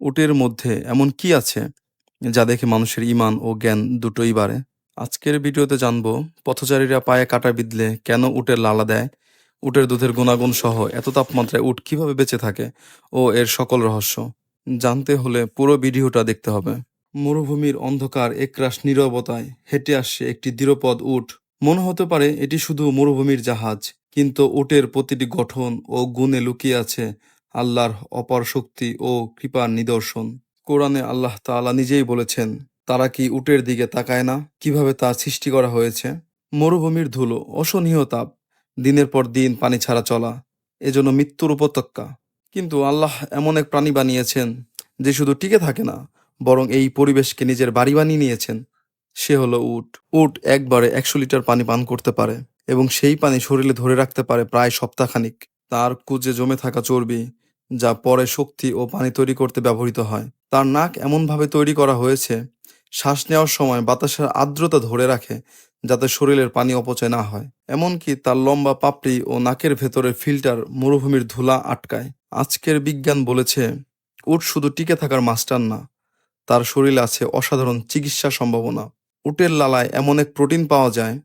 উটের মধ্যে এমন কি আছে যা দেখে মানুষের ইমান ও জ্ঞান দুটোই বাড়ে? আজকের ভিডিওতে জানব, পথচারীরা পায়ে কাটা বিঁধলে কেন উটের লালা দেয়? উটের দুধের গুণাগুণ সহ এত তাপমাত্রায় উট কীভাবে বেঁচে থাকে ও এর সকল রহস্য জানতে হলে পুরো ভিডিওটা দেখতে হবে। মরুভূমির অন্ধকার একরাশ নীরবতায় হেঁটে আসছে একটি দৃঢ়পদ উট। মনে হতে পারে এটি শুধু মরুভূমির জাহাজ, কিন্তু উটের প্রতিটি গঠন ও গুণে লুকিয়ে আছে আল্লাহর অপার শক্তি ও কৃপার নিদর্শন। কোরআনে আল্লাহ তাআলা নিজেই বলেছেন, তারা কি উটের দিকে তাকায় না? কীভাবে তা সৃষ্টি করা হয়েছে? মরুভূমির ধুলো, অসহনীয় তাপ, দিনের পর দিন পানি ছাড়া চলা, এজন্য মৃত্যুর উপত্যকা। কিন্তু আল্লাহ এমন এক প্রাণী বানিয়েছেন, যে শুধু টিকে থাকে না, বরং এই পরিবেশকে নিজের বাড়ি বানিয়ে নিয়েছেন। সে হলো উট। উট একবারে একশো লিটার পানি পান করতে পারে এবং সেই পানি শরীরে ধরে রাখতে পারে প্রায় সপ্তাহখানিক। তার কুজে জমে থাকা চর্বি যা পরে শক্তি ও পানি তৈরি করতে ব্যবহৃত হয়। তার নাক এমনভাবে তৈরি করা হয়েছে, শ্বাস নেওয়ার সময় বাতাসের আর্দ্রতা ধরে রাখে যাতে শরীরের পানি অপচয় না হয়। এমনকি তার লম্বা পাপড়ি ও নাকের ভেতরের ফিল্টার মরুভূমির ধুলা আটকায়। আজকের বিজ্ঞান বলেছে, উট শুধু টিকে থাকার মাস্টার না, তার শরীরে আছে অসাধারণ চিকিৎসা সম্ভাবনা। উটের লালায় এমন এক প্রোটিন পাওয়া যায়,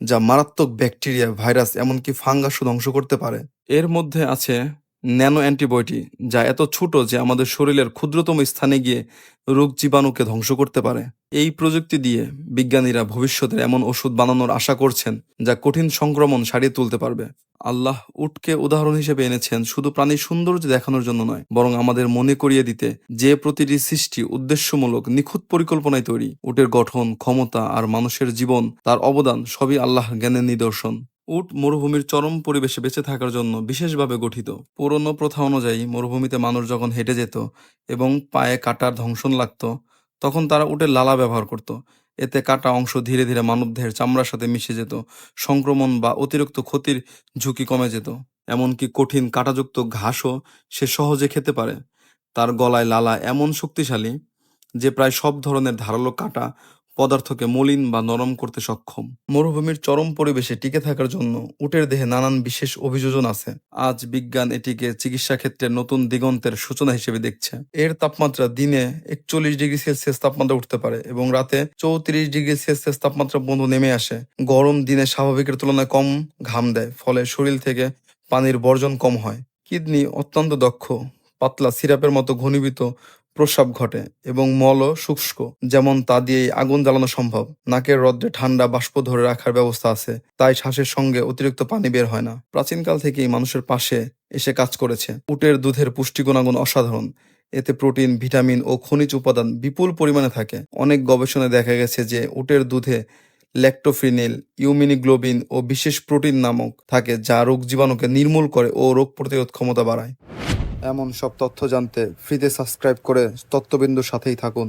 যা মারাত্মক ব্যাকটেরিয়া, ভাইরাস, এমনকি ফাঙ্গাসও ধ্বংস করতে পারে। এর মধ্যে আছে ন্যানো অ্যান্টিবয়টি যা এত ছোট যে আমাদের শরীরের ক্ষুদ্রতম স্থানে গিয়ে রোগ জীবাণুকে ধ্বংস করতে পারে। এই প্রযুক্তি দিয়ে বিজ্ঞানীরা ভবিষ্যতের এমন ওষুধ বানানোর আশা করছেন, যা কঠিন সংক্রমণ সারিয়ে তুলতে পারবে। আল্লাহ উটকে উদাহরণ হিসেবে এনেছেন শুধু প্রাণীর সৌন্দর্য দেখানোর জন্য নয়, বরং আমাদের মনে করিয়ে দিতে যে প্রতিটি সৃষ্টি উদ্দেশ্যমূলক নিখুঁত পরিকল্পনায় তৈরি। উটের গঠন, ক্ষমতা আর মানুষের জীবন, তার অবদান সবই আল্লাহ জ্ঞানের নিদর্শন। উট মরুভূমির চরম পরিবেশে বেঁচে থাকার জন্য বিশেষভাবে গঠিত। পুরনো প্রথা অনুযায়ী মরুভূমিতে মানুষ যখন হেঁটে যেত এবং পায়ে কাটার ধ্বংসন লাগতো, তখন তারা উটের লালা ব্যবহার করত। এতে কাটা অংশ ধীরে ধীরে মানবদেহের চামড়ার সাথে মিশে যেত, সংক্রমণ বা অতিরিক্ত ক্ষতির ঝুঁকি কমে যেত। এমনকি কঠিন কাঁটাযুক্ত ঘাসও সে সহজে খেতে পারে। তার গলায় লালা এমন শক্তিশালী যে প্রায় সব ধরনের ধারালো কাটা পদার্থকে মলিন বা নরম করতে সক্ষম। মরুভূমির চরম পরিবেশে টিকে থাকার জন্য উটের দেহে নানান বিশেষ অভিযোজন আছে। আজ বিজ্ঞান এটিকে চিকিৎসা ক্ষেত্রে নতুন দিগন্তের সূচনা হিসেবে দেখছে। এর তাপমাত্রা দিনে একচল্লিশ ডিগ্রি সেলসিয়াস তাপমাত্রা উঠতে পারে এবং রাতে চৌত্রিশ ডিগ্রি সেলসিয়াস তাপমাত্রা পর্যন্ত নেমে আসে। গরম দিনে স্বাভাবিকের তুলনায় কম ঘাম দেয়, ফলে শরীর থেকে পানির বর্জন কম হয়। কিডনি অত্যন্ত দক্ষ, পাতলা সিরাপের মতো ঘনীভূত প্রস্রাব ঘটে এবং মলও শুষ্ক, যেমন তা দিয়েই আগুন জ্বালানো সম্ভব। নাকের রদ্রে ঠান্ডা বাষ্প ধরে রাখার ব্যবস্থা আছে, তাই শ্বাসের সঙ্গে অতিরিক্ত পানি বের হয় না। প্রাচীনকাল থেকেই মানুষের পাশে এসে কাজ করেছে। উটের দুধের পুষ্টি গুণাগুণ অসাধারণ। এতে প্রোটিন, ভিটামিন ও খনিজ উপাদান বিপুল পরিমাণে থাকে। অনেক গবেষণায় দেখা গেছে যে উটের দুধে ল্যাক্টোফিনিল, ইউমিনিগ্লোবিন ও বিশেষ প্রোটিন নামক থাকে, যা রোগ জীবাণুকে নির্মূল করে ও রোগ প্রতিরোধ ক্ষমতা বাড়ায়। এমন সব তথ্য জানতে ফ্রিতে সাবস্ক্রাইব করে তত্ত্ববিন্দুর সাথেই থাকুন।